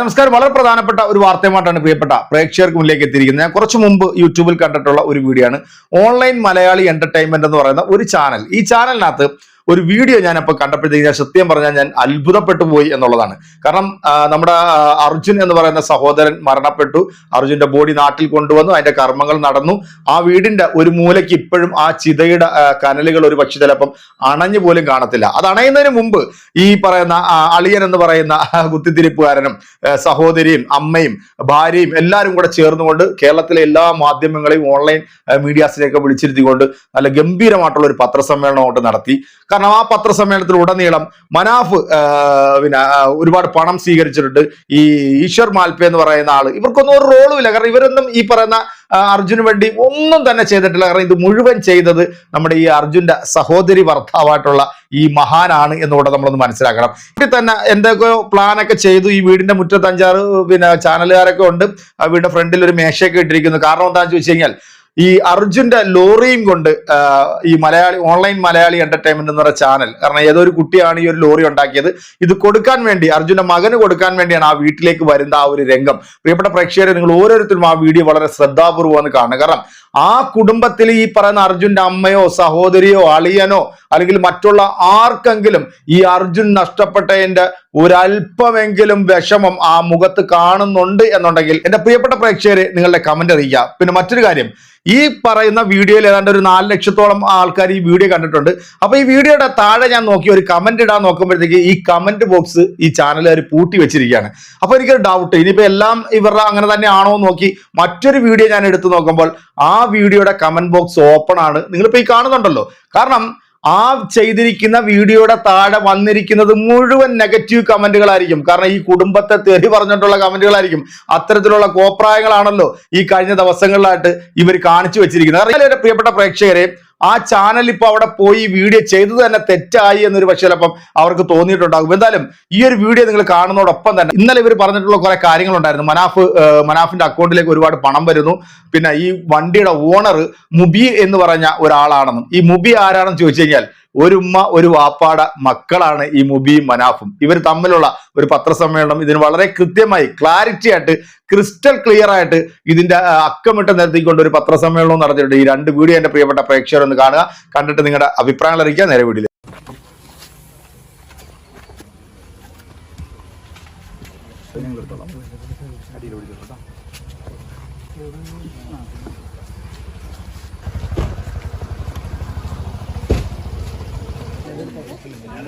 നമസ്കാരം. വളരെ പ്രധാനപ്പെട്ട ഒരു വാർത്തയുമായിട്ടാണ് പ്രിയപ്പെട്ട പ്രേക്ഷകർക്ക് മുന്നിലേക്ക് എത്തിയിരിക്കുന്നത്. ഞാൻ കുറച്ച് മുമ്പ് യൂട്യൂബിൽ കണ്ടിട്ടുള്ള ഒരു വീഡിയോ ആണ്. ഓൺലൈൻ മലയാളി എന്റർടൈൻമെന്റ് എന്ന് പറയുന്ന ഒരു ചാനൽ ഈ ചാനലിനകത്ത് ഒരു വീഡിയോ ഞാൻ അപ്പോൾ കണ്ടപ്പോഴത്തേക്ക് ഞാൻ സത്യം പറഞ്ഞാൽ ഞാൻ അത്ഭുതപ്പെട്ടു പോയി എന്നുള്ളതാണ്. കാരണം നമ്മുടെ അർജുൻ എന്ന് പറയുന്ന സഹോദരൻ മരണപ്പെട്ടു. അർജുന്റെ ബോഡി നാട്ടിൽ കൊണ്ടുവന്നു അതിന്റെ കർമ്മങ്ങൾ നടന്നു. ആ വീടിന്റെ ഒരു മൂലയ്ക്ക് ഇപ്പോഴും ആ ചിതയുടെ കനലുകൾ ഒരു പക്ഷി ചിലപ്പം അണഞ്ഞു പോലും കാണത്തില്ല. അത് അണയുന്നതിന് മുമ്പ് ഈ പറയുന്ന അളിയൻ എന്ന് പറയുന്ന കുത്തിത്തിരിപ്പുകാരനും സഹോദരിയും അമ്മയും ഭാര്യയും എല്ലാവരും കൂടെ ചേർന്നുകൊണ്ട് കേരളത്തിലെ എല്ലാ മാധ്യമങ്ങളെയും ഓൺലൈൻ മീഡിയാസിനെയൊക്കെ വിളിച്ചിരുത്തിക്കൊണ്ട് നല്ല ഗംഭീരമായിട്ടുള്ള ഒരു പത്രസമ്മേളനം നടത്തി. കാരണം ആ പത്രസമ്മേളനത്തിൽ ഉടനീളം മനാഫ് പിന്നെ ഒരുപാട് പണം സ്വീകരിച്ചിട്ടുണ്ട്. ഈ ഈശ്വർ മാൽപേ എന്ന് പറയുന്ന ആൾ. ഇവർക്കൊന്നും ഒരു റോളും ഇല്ല. കാരണം ഇവരൊന്നും ഈ പറയുന്ന അർജുന് വേണ്ടി ഒന്നും തന്നെ ചെയ്തിട്ടില്ല. കാരണം ഇത് മുഴുവൻ ചെയ്തത് നമ്മുടെ ഈ അർജുന്റെ സഹോദരി ഭർത്താവായിട്ടുള്ള ഈ മഹാനാണ് എന്നുകൂടെ നമ്മളൊന്ന് മനസ്സിലാക്കണം. ഇതിൽ തന്നെ എന്തൊക്കെയോ പ്ലാനൊക്കെ ചെയ്തു? ഈ വീടിന്റെ മുറ്റത്തഞ്ചാറ് പിന്നെ ചാനലുകാരൊക്കെ ഉണ്ട്. ആ വീടിന്റെ ഫ്രണ്ടിൽ ഒരു മേശയൊക്കെ ഇട്ടിരിക്കുന്നു. കാരണം എന്താണെന്ന് ചോദിച്ചു കഴിഞ്ഞാൽ ഈ അർജുന്റെ ലോറിയും കൊണ്ട് ഈ മലയാളി ഓൺലൈൻ മലയാളി എന്റർടൈൻമെന്റ് എന്ന് പറയുന്ന ചാനൽ കാരണം ഏതോ ഒരു കുട്ടിയാണ് ഈ ഒരു ലോറി ഉണ്ടാക്കിയത്. ഇത് കൊടുക്കാൻ വേണ്ടി അർജുന്റെ മകന് കൊടുക്കാൻ വേണ്ടിയാണ് ആ വീട്ടിലേക്ക് വരുന്ന ആ ഒരു രംഗം. പ്രിയപ്പെട്ട പ്രേക്ഷകരെ നിങ്ങൾ ഓരോരുത്തരും ആ വീഡിയോ വളരെ ശ്രദ്ധാപൂർവം കാണണം. കാരണം ആ കുടുംബത്തിൽ ഈ പറയുന്ന അർജുന്റെ അമ്മയോ സഹോദരിയോ അളിയനോ അല്ലെങ്കിൽ മറ്റുള്ള ആർക്കെങ്കിലും ഈ അർജുൻ നഷ്ടപ്പെട്ടതിന്റെ ഒരല്പമെങ്കിലും വിഷമം ആ മുഖത്ത് കാണുന്നുണ്ട് എന്നുണ്ടെങ്കിൽ എന്റെ പ്രിയപ്പെട്ട പ്രേക്ഷകരെ നിങ്ങളുടെ കമന്റ് അറിയിക്കുക. പിന്നെ മറ്റൊരു കാര്യം ഈ പറയുന്ന വീഡിയോയിൽ ഏതാണ്ട് ഒരു നാല് ലക്ഷത്തോളം ആൾക്കാർ ഈ വീഡിയോ കണ്ടിട്ടുണ്ട്. അപ്പൊ ഈ വീഡിയോയുടെ താഴെ ഞാൻ നോക്കി ഒരു കമന്റ് ഇടാൻ നോക്കുമ്പോഴത്തേക്ക് ഈ കമന്റ് ബോക്സ് ഈ ചാനലുകാർ പൂട്ടി വെച്ചിരിക്കുകയാണ്. അപ്പൊ എനിക്കൊരു ഡൗട്ട് ഇനിയിപ്പോ എല്ലാം ഇവരുടെ അങ്ങനെ തന്നെ ആണോ നോക്കി മറ്റൊരു വീഡിയോ ഞാൻ എടുത്തു നോക്കുമ്പോൾ ആ വീഡിയോയുടെ കമന്റ് ബോക്സ് ഓപ്പൺ ആണ്. നിങ്ങളിപ്പോ ഈ കാണുന്നുണ്ടല്ലോ. കാരണം ആ ചെയ്തിരിക്കുന്ന വീഡിയോയുടെ താഴെ വന്നിരിക്കുന്നത് മുഴുവൻ നെഗറ്റീവ് കമന്റുകളായിരിക്കും. കാരണം ഈ കുടുംബത്തെ തെറി പറഞ്ഞിട്ടുള്ള കമന്റുകളായിരിക്കും. അത്തരത്തിലുള്ള കോപ്രായങ്ങളാണല്ലോ ഈ കഴിഞ്ഞ ദിവസങ്ങളിലായിട്ട് ഇവർ കാണിച്ചു വെച്ചിരിക്കുന്നത്. കാരണം പ്രിയപ്പെട്ട പ്രേക്ഷകരെ ആ ചാനൽ ഇപ്പൊ അവിടെ പോയി വീഡിയോ ചെയ്തത് തന്നെ തെറ്റായി എന്നൊരു പക്ഷേ ചിലപ്പം അവർക്ക് തോന്നിയിട്ടുണ്ടാകും. എന്തായാലും ഈ ഒരു വീഡിയോ നിങ്ങൾ കാണുന്നതോടൊപ്പം തന്നെ ഇന്നലെ ഇവർ പറഞ്ഞിട്ടുള്ള കുറെ കാര്യങ്ങളുണ്ടായിരുന്നു. മനാഫ് മനാഫിന്റെ അക്കൗണ്ടിലേക്ക് ഒരുപാട് പണം വരുന്നു. പിന്നെ ഈ വണ്ടിയുടെ ഓണർ മുബി എന്ന് പറഞ്ഞ ഒരാളാണെന്നും. ഈ മുബി ആരാണെന്ന് ചോദിച്ചു കഴിഞ്ഞാൽ ഒരു ഉമ്മ ഒരു വാപ്പാട മക്കളാണ് ഈ മുബിയും മനാഫും. ഇവർ തമ്മിലുള്ള ഒരു പത്രസമ്മേളനം ഇതിന് വളരെ കൃത്യമായി ക്ലാരിറ്റി ആയിട്ട് ക്രിസ്റ്റൽ ക്ലിയർ ആയിട്ട് ഇതിന്റെ അക്കമിട്ട് നിർത്തിക്കൊണ്ട് ഒരു പത്രസമ്മേളനവും നടത്തിയിട്ടുണ്ട്. ഈ രണ്ട് വീഡിയോ എന്റെ പ്രിയപ്പെട്ട പ്രേക്ഷകരൊന്ന് കാണുക. കണ്ടിട്ട് നിങ്ങളുടെ അഭിപ്രായങ്ങൾ അറിയിക്കുക. നേരെ വീഡിയോ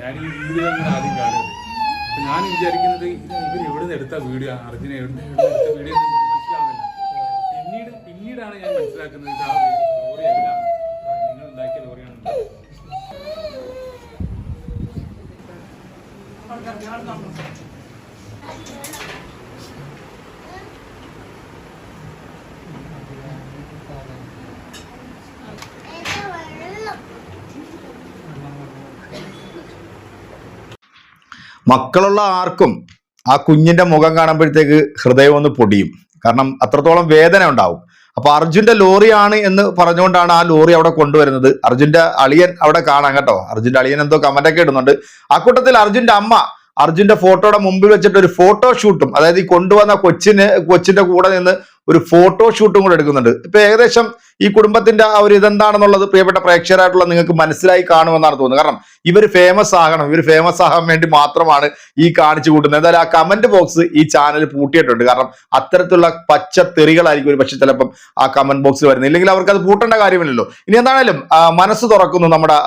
ഞാൻ ഈ വീഡിയോ ഞാൻ വിചാരിക്കുന്നത് ഇവർ എവിടെ നിന്ന് എടുത്ത വീഡിയോ അർജുന എവിടുന്ന് എടുത്ത വീഡിയോ മനസ്സിലാവുന്നില്ല പിന്നീട് പിന്നീടാണ് ഞാൻ മനസ്സിലാക്കുന്നത് ഇത് ആ ലോറിയല്ല നിങ്ങൾ ഉണ്ടാക്കിയ ലോറിയാണ് എന്റെ വെള്ളം മക്കളുള്ള ആർക്കും ആ കുഞ്ഞിന്റെ മുഖം കാണുമ്പോഴത്തേക്ക് ഹൃദയം ഒന്ന് പൊടിയും. കാരണം അത്രത്തോളം വേദന ഉണ്ടാവും. അപ്പൊ അർജുന്റെ ലോറിയാണ് എന്ന് പറഞ്ഞുകൊണ്ടാണ് ആ ലോറി അവിടെ കൊണ്ടുവരുന്നത്. അർജുന്റെ അളിയൻ അവിടെ കാണാം കേട്ടോ. അർജുന്റെ അളിയൻ എന്തോ കമന്റ് ഒക്കെ ഇടുന്നുണ്ട്. ആ കൂട്ടത്തിൽ അർജുന്റെ അമ്മ അർജുന്റെ ഫോട്ടോയുടെ മുമ്പിൽ വെച്ചിട്ട് ഒരു ഫോട്ടോ ഷൂട്ടും അതായത് ഈ കൊണ്ടുവന്ന കൊച്ചിന് കൊച്ചിന്റെ കൂടെ നിന്ന് ഒരു ഫോട്ടോ ഷൂട്ടും കൂടെ എടുക്കുന്നുണ്ട്. ഇപ്പൊ ഏകദേശം ഈ കുടുംബത്തിന്റെ ആ ഒരു ഇതെന്താണെന്നുള്ളത് പ്രിയപ്പെട്ട പ്രേക്ഷകരായിട്ടുള്ള നിങ്ങൾക്ക് മനസ്സിലായി കാണുമെന്നാണ് തോന്നുന്നത്. കാരണം ഇവർ ഫേമസ് ആകണം. ഇവർ ഫേമസ് ആകാൻ വേണ്ടി മാത്രമാണ് ഈ കാണിച്ചു കൂട്ടുന്നത്. എന്തായാലും ആ കമന്റ് ബോക്സ് ഈ ചാനൽ പൂട്ടിയിട്ടുണ്ട്. കാരണം അത്തരത്തിലുള്ള പച്ച തെറികളായിരിക്കും ഒരു പക്ഷെ ചിലപ്പം ആ കമന്റ് ബോക്സിൽ വരുന്നത്. ഇല്ലെങ്കിൽ അവർക്ക് അത് പൂട്ടേണ്ട കാര്യമില്ലല്ലോ. ഇനി എന്താണേലും മനസ്സ് തുറക്കുന്നു നമ്മുടെ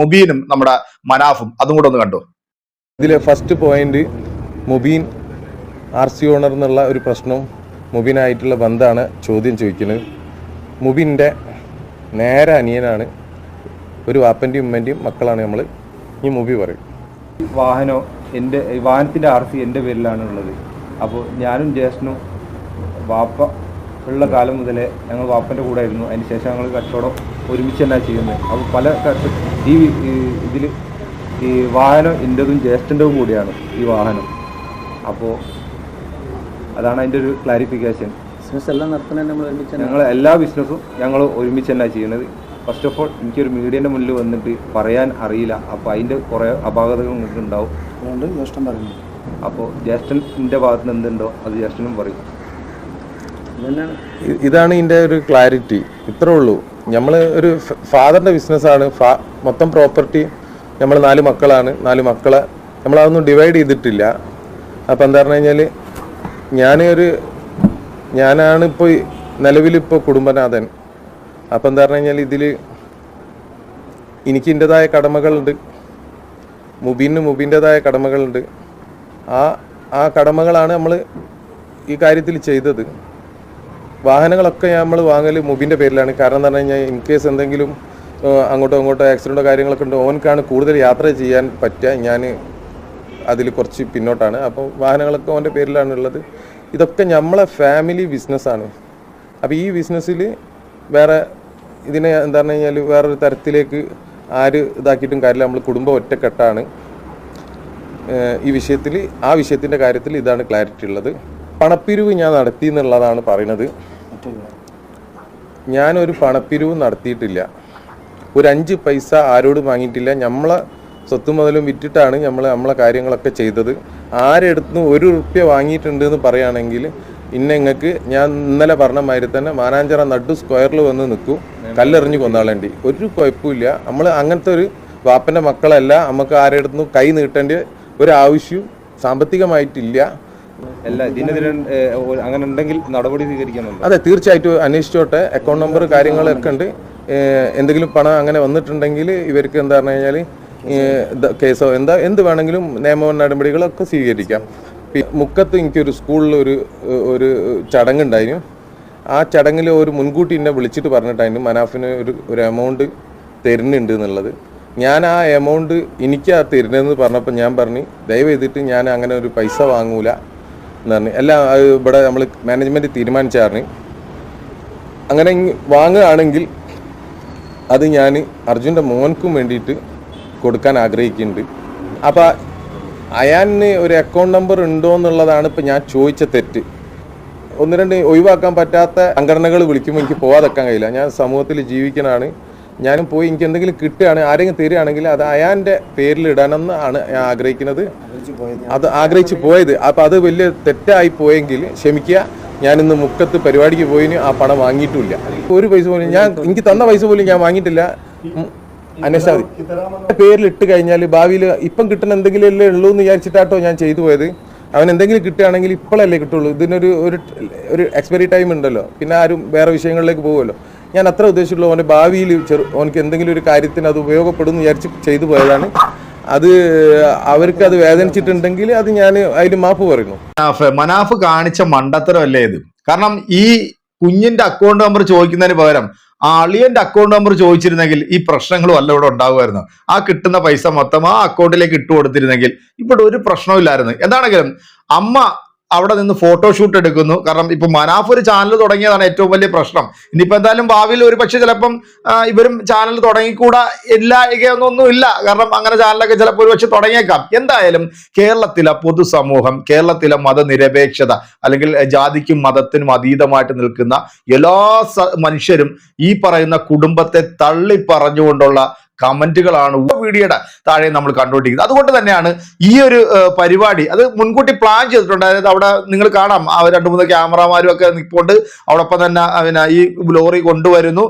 മുബീനും നമ്മുടെ മനാഫും. അതും കൂടെ ഒന്ന് കണ്ടു? ഇതിലെ first point Mubeen R C owner എന്നുള്ള ഒരു പ്രശ്നവും മുബിനായിട്ടുള്ള ബന്ധമാണ് ചോദ്യം ചോദിക്കുന്നത്. മുബിന്റെ നേരെ അനിയനാണ്. ഒരു വാപ്പന്റെയും ഉമ്മന്റെയും മക്കളാണ് നമ്മൾ ഈ മുബി പറയും. വാഹനോ എന്റെ വാഹനത്തിന്റെ ആർ സി എന്റെ പേരിലാണ് ഉള്ളത്. അപ്പോൾ ഞാനും ജ്യേഷ്ഠനും വാപ്പ ഉള്ള കാലം മുതലേ ഞങ്ങൾ വാപ്പന്റെ കൂടെ ആയിരുന്നു. അതിന് ശേഷം ഞങ്ങൾ കച്ചവടം ഒരുമിച്ച് തന്നെ ചെയ്യുന്നത്. അപ്പോൾ പല ഈ ഇതിൽ ഈ വാഹനം എന്റെതും ജ്യേഷ്ഠന്റെതും കൂടിയാണ് ഈ വാഹനം. അപ്പോൾ അതാണ് അതിന്റെ ഒരു ക്ലാരിഫിക്കേഷൻ ബിസിനസ് എല്ലാം നടത്തണേ നമ്മൾ ഒരുമിച്ച് ഞങ്ങൾ എല്ലാ ബിസിനസ്സും ഞങ്ങൾ ഒരുമിച്ച് തന്നെ ചെയ്യുന്നത്. ഫസ്റ്റ് ഓഫ് ഓൾ എനിക്കൊരു മീഡിയന്റെ മുന്നിൽ വന്നിട്ട് പറയാൻ അറിയില്ല. അപ്പോൾ അതിന്റെ കുറേ അപാകതകൾ നിങ്ങൾക്ക് ഉണ്ടാവും. അതുകൊണ്ട് ജ്യേഷ്ഠം പറയുന്നു. അപ്പോൾ ജ്യേഷ്ഠന്റെ ഭാഗത്ത് നിന്ന് എന്തുണ്ടോ അത് ജ്യേഷ്ഠനും പറയും. ഇതാണ് ഇതിന്റെ ഒരു ക്ലാരിറ്റി ഇത്രേ ഉള്ളൂ. നമ്മൾ ഒരു ഫാദറിന്റെ ബിസിനസ്സാണ് ഫാ മൊത്തം പ്രോപ്പർട്ടി നമ്മൾ നാല് മക്കളാണ്. നാല് മക്കളെ നമ്മളതൊന്നും ഡിവൈഡ് ചെയ്തിട്ടില്ല. അപ്പോൾ എന്താ പറഞ്ഞു കഴിഞ്ഞാൽ ഞാൻ ഒരു ഞാനാണ് ഇപ്പോൾ നിലവിലിപ്പോൾ കുടുംബനാഥൻ. അപ്പം എന്താ പറഞ്ഞു കഴിഞ്ഞാൽ ഇതിൽ എനിക്ക് എന്റെതായ കടമകളുണ്ട്. മുബീന് മുബീന്റെതായ കടമകളുണ്ട്. ആ ആ കടമകളാണ് നമ്മൾ ഈ കാര്യത്തിൽ ചെയ്തത്. വാഹനങ്ങളൊക്കെ നമ്മൾ വാങ്ങൽ മുബിന്റെ പേരിലാണ്. കാരണം എന്ന് പറഞ്ഞു കഴിഞ്ഞാൽ ഇൻ കേസ് എന്തെങ്കിലും അങ്ങോട്ടോ അങ്ങോട്ടോ ആക്സിഡന്റോ കാര്യങ്ങളൊക്കെ ഉണ്ട് ഓനക്കാണ് കൂടുതൽ യാത്ര ചെയ്യാൻ പറ്റുക ഞാൻ അതിൽ കുറച്ച് പിന്നോട്ടാണ്. അപ്പോൾ വാഹനങ്ങളൊക്കെ അവന്റെ പേരിലാണ് ഉള്ളത്. ഇതൊക്കെ നമ്മളെ ഫാമിലി ബിസിനസ്സാണ് അപ്പോൾ ഈ ബിസിനസ്സിൽ വേറെ ഇതിനെ എന്താ പറഞ്ഞു കഴിഞ്ഞാൽ വേറൊരു തരത്തിലേക്ക് ആര് ഇതാക്കിയിട്ടും കാര്യമില്ല. നമ്മൾ കുടുംബം ഒറ്റക്കെട്ടാണ്. ഈ വിഷയത്തിൽ ആ വിഷയത്തിന്റെ കാര്യത്തിൽ ഇതാണ് ക്ലാരിറ്റി ഉള്ളത്. പണപ്പിരിവ് ഞാൻ നടത്തി എന്നുള്ളതാണ് പറയുന്നത്. ഞാനൊരു പണപ്പിരിവ് നടത്തിയിട്ടില്ല. ഒരു അഞ്ച് പൈസ ആരോടും വാങ്ങിയിട്ടില്ല. നമ്മളെ സ്വത്ത് മുതലും വിറ്റിട്ടാണ് നമ്മൾ നമ്മളെ കാര്യങ്ങളൊക്കെ ചെയ്തത്. ആരെടുത്ത് ഒരു റുപ്യ വാങ്ങിയിട്ടുണ്ട് എന്ന് പറയുകയാണെങ്കിൽ ഇന്ന ഇങ്ങക്ക് ഞാൻ ഇന്നലെ പറഞ്ഞ മാതിരി തന്നെ മാനാഞ്ചിറ നടു സ്ക്വയറിൽ വന്ന് നിൽക്കും. കല്ലെറിഞ്ഞ് കൊന്നാളേണ്ടി. ഒരു കുഴപ്പമില്ല. നമ്മൾ അങ്ങനത്തെ ഒരു വാപ്പന്റെ മക്കളല്ല. നമുക്ക് ആരെടുത്തും കൈ നീട്ടേണ്ട ഒരു ആവശ്യവും സാമ്പത്തികമായിട്ടില്ല. അല്ല ഇതിനെതിരെ അങ്ങനെ ഉണ്ടെങ്കിൽ നടപടി സ്വീകരിക്കണം അതെ തീർച്ചയായിട്ടും അന്വേഷിച്ചോട്ടെ. അക്കൗണ്ട് നമ്പർ കാര്യങ്ങളൊക്കെ ഉണ്ട്. എന്തെങ്കിലും പണം അങ്ങനെ വന്നിട്ടുണ്ടെങ്കിൽ ഇവർക്ക് എന്താ പറഞ്ഞു കഴിഞ്ഞാൽ കേസോ എന്താ എന്ത് വേണമെങ്കിലും നിയമ നടപടികളൊക്കെ സ്വീകരിക്കാം. മുക്കത്ത് എനിക്കൊരു സ്കൂളിൽ ഒരു ഒരു ചടങ്ങുണ്ടായിരുന്നു. ആ ചടങ്ങിൽ ഒരു മുൻകൂട്ടി എന്നെ വിളിച്ചിട്ട് പറഞ്ഞിട്ടായിരുന്നു മനാഫിന് ഒരു ഒരു എമൗണ്ട് തരുന്നുണ്ട് എന്നുള്ളത്. ഞാൻ ആ എമൗണ്ട് എനിക്ക് ആ തരുന്നതെന്ന് പറഞ്ഞപ്പോൾ ഞാൻ പറഞ്ഞു ദയവ് ചെയ്തിട്ട് ഞാൻ അങ്ങനെ ഒരു പൈസ വാങ്ങൂല എന്ന് പറഞ്ഞു. എല്ലാം ഇവിടെ നമ്മൾ മാനേജ്മെന്റ് തീരുമാനിച്ചായിരുന്നു അങ്ങനെ വാങ്ങുകയാണെങ്കിൽ അത് ഞാൻ അർജുന്റെ മോൻക്കും വേണ്ടിയിട്ട് കൊടുക്കാൻ ആഗ്രഹിക്കുന്നുണ്ട്. അപ്പോൾ അയാന് ഒരു അക്കൗണ്ട് നമ്പർ ഉണ്ടോ എന്നുള്ളതാണ് ഇപ്പം ഞാൻ ചോദിച്ച തെറ്റ്. ഒന്ന് രണ്ട് ഒഴിവാക്കാൻ പറ്റാത്ത സംഘടനകൾ വിളിക്കുമ്പോൾ എനിക്ക് പോകാതെക്കാൻ കഴിയില്ല. ഞാൻ സമൂഹത്തിൽ ജീവിക്കണതാണ് ഞാനും പോയി എനിക്ക് എന്തെങ്കിലും കിട്ടുകയാണ് ആരെങ്കിലും തരികയാണെങ്കിൽ അത് അയാന്റെ പേരിൽ ഇടണമെന്ന് ആണ് ഞാൻ ആഗ്രഹിക്കുന്നത്. അത് ആഗ്രഹിച്ച് പോയത്. അപ്പം അത് വലിയ തെറ്റായി പോയെങ്കിൽ ക്ഷമിക്കുക. ഇന്ന് മുക്കത്ത് പരിപാടിക്ക് പോയിന് ആ പണം വാങ്ങിയിട്ടില്ല. ഒരു പൈസ പോലും ഞാൻ എനിക്ക് തന്ന പൈസ പോലും ഞാൻ വാങ്ങിയിട്ടില്ല. അന്വേഷിച്ചാൽ മതി പേരിൽ ഇട്ട് കഴിഞ്ഞാൽ ഭാവിയിൽ ഇപ്പം കിട്ടുന്ന എന്തെങ്കിലും അല്ലേ ഉള്ളൂ എന്ന് വിചാരിച്ചിട്ടാട്ടോ ഞാൻ ചെയ്തു പോയത്. അവൻ എന്തെങ്കിലും കിട്ടുകയാണെങ്കിൽ ഇപ്പോഴല്ലേ കിട്ടുള്ളൂ. ഇതിനൊരു ഒരു ഒരു എക്സ്പയറി ടൈം ഉണ്ടല്ലോ. പിന്നെ ആരും വേറെ വിഷയങ്ങളിലേക്ക് പോകുമല്ലോ. ഞാൻ അത്ര ഉദ്ദേശിച്ചുള്ളൂ അവന്റെ ഭാവിയിൽ ചെറു അവനക്ക് എന്തെങ്കിലും ഒരു കാര്യത്തിന് അത് ഉപയോഗപ്പെടും എന്ന് വിചാരിച്ച് ചെയ്തു പോയതാണ്. അത് അവർക്ക് അത് വേദനിച്ചിട്ടുണ്ടെങ്കിൽ അത് ഞാൻ അതിന് മാപ്പ് പറയുന്നു. മനാഫ് കാണിച്ച മണ്ടത്തരം അല്ലേ ഇത്? കാരണം ഈ കുഞ്ഞിന്റെ അക്കൗണ്ട് നമ്പർ ചോദിക്കുന്നതിന് പകരം ആ അളിയന്റെ അക്കൗണ്ട് നമ്പർ ചോദിച്ചിരുന്നെങ്കിൽ ഈ പ്രശ്നങ്ങളും അല്ല ഇവിടെ ഉണ്ടാകുമായിരുന്നു ആ കിട്ടുന്ന പൈസ മൊത്തം ആ അക്കൗണ്ടിലേക്ക് ഇട്ടു കൊടുത്തിരുന്നെങ്കിൽ ഇവിടെ ഒരു പ്രശ്നവും ഇല്ലായിരുന്നു. എന്താണെങ്കിലും അമ്മ അവിടെ നിന്ന് ഫോട്ടോഷൂട്ട് എടുക്കുന്നു. കാരണം ഇപ്പൊ മനാഫ് ഒരു ചാനൽ തുടങ്ങിയതാണ് ഏറ്റവും വലിയ പ്രശ്നം. ഇനിയിപ്പോ എന്തായാലും ഭാവിയിൽ ഒരു പക്ഷെ ചിലപ്പം ഇവരും ചാനൽ തുടങ്ങിക്കൂടാ ഇല്ല എന്നൊന്നും ഇല്ല. കാരണം അങ്ങനെ ചാനലൊക്കെ ചിലപ്പോൾ ഒരു പക്ഷെ തുടങ്ങിയേക്കാം. എന്തായാലും കേരളത്തിലെ പൊതുസമൂഹം കേരളത്തിലെ മതനിരപേക്ഷത അല്ലെങ്കിൽ ജാതിക്കും മതത്തിനും അതീതമായിട്ട് നിൽക്കുന്ന എല്ലാ മനുഷ്യരും ഈ പറയുന്ന കുടുംബത്തെ തള്ളി പറഞ്ഞുകൊണ്ടുള്ള കമന്റുകളാണ് വീഡിയോയുടെ താഴെ നമ്മൾ കണ്ടുകൊണ്ടിരിക്കുന്നത്. അതുകൊണ്ട് തന്നെയാണ് ഈ ഒരു പരിപാടി. അത് മുൻകൂട്ടി പ്ലാൻ ചെയ്തിട്ടുണ്ട്. അതായത് അവിടെ നിങ്ങൾ കാണാം. ആ രണ്ട് മൂന്ന് ക്യാമറമാരും ഒക്കെ നിൽപ്പുണ്ട് അവിടൊപ്പം തന്നെ പിന്നെ ഈ ലോറി കൊണ്ടുവരുന്നു.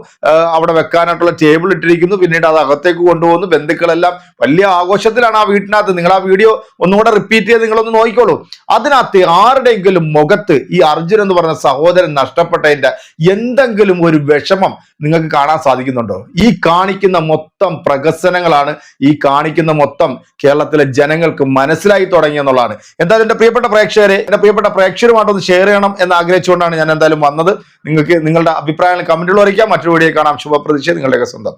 അവിടെ വെക്കാനായിട്ടുള്ള ടേബിൾ ഇട്ടിരിക്കുന്നു. പിന്നീട് അത് അകത്തേക്ക് കൊണ്ടുപോകുന്നു. ബന്ധുക്കളെല്ലാം വലിയ ആഘോഷത്തിലാണ് ആ വീട്ടിനകത്ത്. നിങ്ങൾ ആ വീഡിയോ ഒന്നുകൂടെ റിപ്പീറ്റ് ചെയ്ത് നിങ്ങളൊന്ന് നോക്കിക്കോളൂ. അതിനകത്ത് ആരുടെയെങ്കിലും മുഖത്ത് ഈ അർജുൻ എന്ന് പറഞ്ഞ സഹോദരൻ നഷ്ടപ്പെട്ടതിന്റെ എന്തെങ്കിലും ഒരു വിഷമം നിങ്ങൾക്ക് കാണാൻ സാധിക്കുന്നുണ്ടോ? ഈ കാണിക്കുന്ന മൊത്തം പ്രഹസനങ്ങളാണ് ഈ കാണിക്കുന്ന മൊത്തം കേരളത്തിലെ ജനങ്ങൾക്ക് മനസ്സിലായി തുടങ്ങി എന്നുള്ളതാണ്. എന്തായാലും എന്റെ പ്രിയപ്പെട്ട പ്രേക്ഷകരെ എന്റെ പ്രിയപ്പെട്ട പ്രേക്ഷകരുമായിട്ടൊന്ന് ഷെയർ ചെയ്യണം എന്ന് ആഗ്രഹിച്ചുകൊണ്ടാണ് ഞാൻ എന്തായാലും വന്നത്. നിങ്ങൾക്ക് നിങ്ങളുടെ അഭിപ്രായങ്ങൾ കമന്റുകൾ അറിയിക്കാം. മറ്റൊരു വീഡിയോ കാണാം. ശുഭപ്രതീക്ഷ നിങ്ങളുടെയൊക്കെ സ്വന്തം.